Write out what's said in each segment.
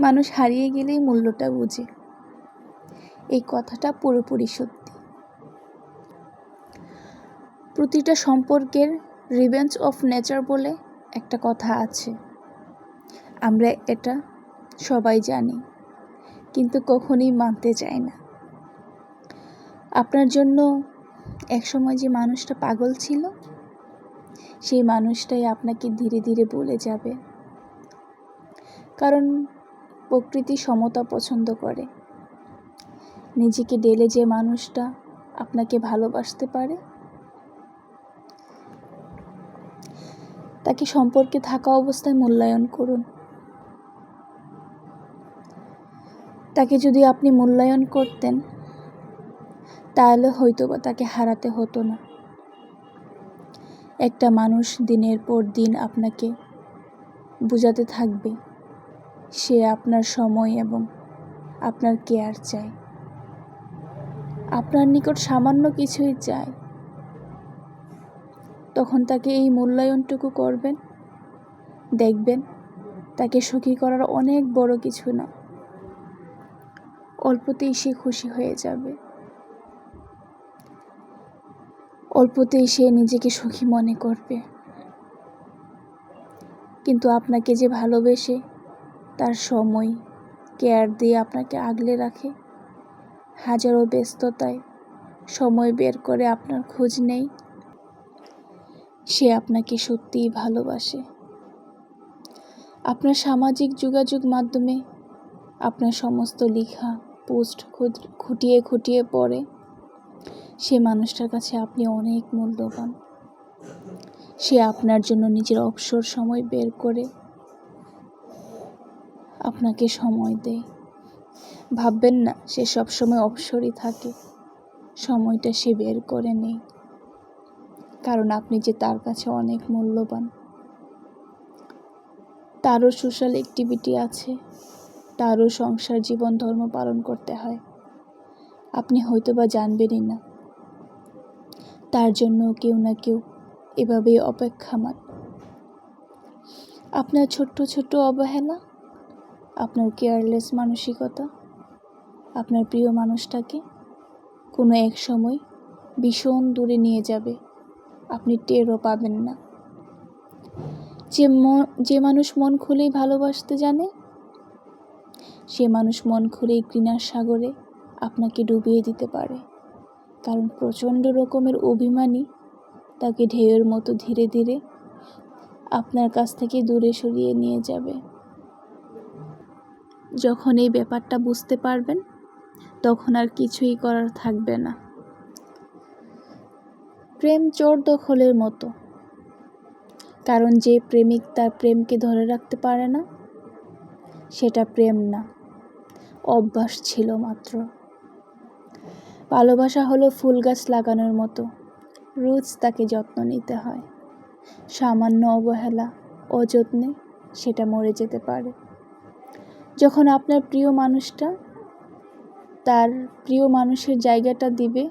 মানুষ হারিয়ে গেলেই মূল্যটা বুঝে। এই কথাটা পুরোপুরি সত্যি। প্রতিটা সম্পর্কের রিভেঞ্জ অফ নেচার বলে একটা কথা আছে। আমরা এটা সবাই জানি, কিন্তু কখনোই মানতে চাই না। আপনার জন্য একসময় যে মানুষটা পাগল ছিল, সেই মানুষটাই আপনাকে ধীরে ধীরে বলে যাবে। কারণ প্রকৃতি সমতা পছন্দ করে। নিজেকে ডেলে যে মানুষটা আপনাকে ভালোবাসতে পারে, তাকে সম্পর্কে থাকা অবস্থায় মূল্যায়ন করুন। তাকে যদি আপনি মূল্যায়ন করতেন, তাহলে হয়তোবা তাকে হারাতে হতো না। একটা মানুষ দিনের পর দিন আপনাকে বোঝাতে থাকবে। সে আপনার সময় এবং আপনার কেয়ার চায়। আপনার নিকট সামান্য কিছুই চায়। তখন তাকে এই মূল্যায়নটুকু করবেন। দেখবেন, তাকে সুখী করার অনেক বড় কিছু না। অল্পতেই সে খুশি হয়ে যাবে। অল্পতেই সে নিজেকে সুখী মনে করবে। কিন্তু আপনাকে যে ভালোবেসে তার সময় কেয়ার দিয়ে আপনাকে আগলে রাখে। হাজারো ব্যস্ততায় সময় বের করে আপনার খোঁজ নেই সে আপনাকে সত্যিই ভালোবাসে। আপনার সামাজিক যোগাযোগ মাধ্যমে আপনার সমস্ত লেখা পোস্ট খুঁটিয়ে খুঁটিয়ে পড়ে। সে মানুষটার কাছে আপনি অনেক মূল্যবান। সে আপনার জন্য নিজের অবসর সময় বের করে আপনাকে সময় দেয় ভাববেন না, সে সবসময় অবসরই থাকে। সময়টা সে বের করে নেই। কারণ আপনি যে তার কাছে অনেক মূল্যবান। তারও সোশ্যাল অ্যাক্টিভিটি আছে। তারও সংসার, জীবন, ধর্ম পালন করতে হয়। আপনি হয়তো বা জানবেনই না। তার জন্য কেউ না কেউ এভাবেই অপেক্ষামান। আপনার ছোট্ট ছোট্ট অবহেলা আপনার কেয়ারলেস মানসিকতা, আপনার প্রিয় মানুষটাকে কোনো এক সময় ভীষণ দূরে নিয়ে যাবে। আপনি টেরও পাবেন না। যে যে মানুষ মন খুলেই ভালোবাসতে জানে, সে মানুষ মন খুলেই ঘৃণার সাগরে আপনাকে ডুবিয়ে দিতে পারে। কারণ প্রচণ্ড রকমের অভিমানী তাকে ঢেউয়ের মতো ধীরে ধীরে আপনার কাছ থেকে দূরে সরিয়ে নিয়ে যাবে। যখন এই ব্যাপারটা বুঝতে পারবেন, তখন আর কিছুই করার থাকবে না। প্রেম চোর দখলের মতো। কারণ যে প্রেমিক তার প্রেমকে ধরে রাখতে পারে না, সেটা প্রেম না। অভ্যাস ছিল মাত্র। ভালোবাসা হলো ফুল গাছ লাগানোর মতো। রোজ তাকে যত্ন নিতে হয়। সামান্য অবহেলা, অযত্নে সেটা মরে যেতে পারে। যখন আপনার প্রিয় মানুষটা তার প্রিয় মানুষের জায়গাটা দিবে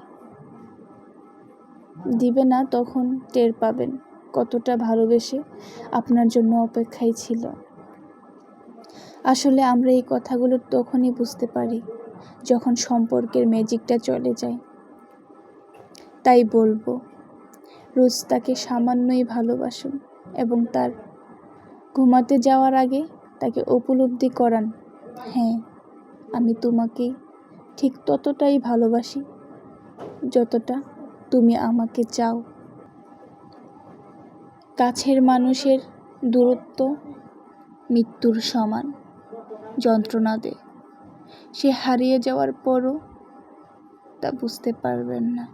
দিবে না তখন টের পাবেন কতটা ভালোবেসে আপনার জন্য অপেক্ষায় ছিল। আসলে আমরা এই কথাগুলো তখনই বুঝতে পারি যখন সম্পর্কের ম্যাজিকটা চলে যায়। তাই বলব, রোজ তাকে সামান্যই ভালোবাসুন এবং তার ঘুমাতে যাওয়ার আগে তাকে উপলব্ধি করান হ্যাঁ আমি তোমাকে ঠিক ততটাই ভালোবাসি যতটা তুমি আমাকে চাও কাছের মানুষের দূরত্ব মৃত্যুর সমান যন্ত্রণা দেয় সে হারিয়ে যাওয়ার পরও তা বুঝতে পারবেন না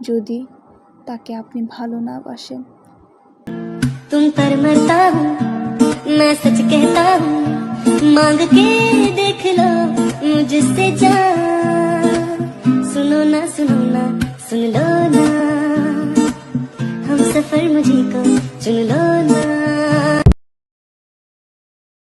যদি তাকে আপনি ভালো না বাসেন तुम पर मरता हूँ मैं सच कहता हूँ, मांग के देख लो मुझसे जा सुनो ना सुनो ना, सुन लो ना। हम सफ़र मुझे को चुन लो ना।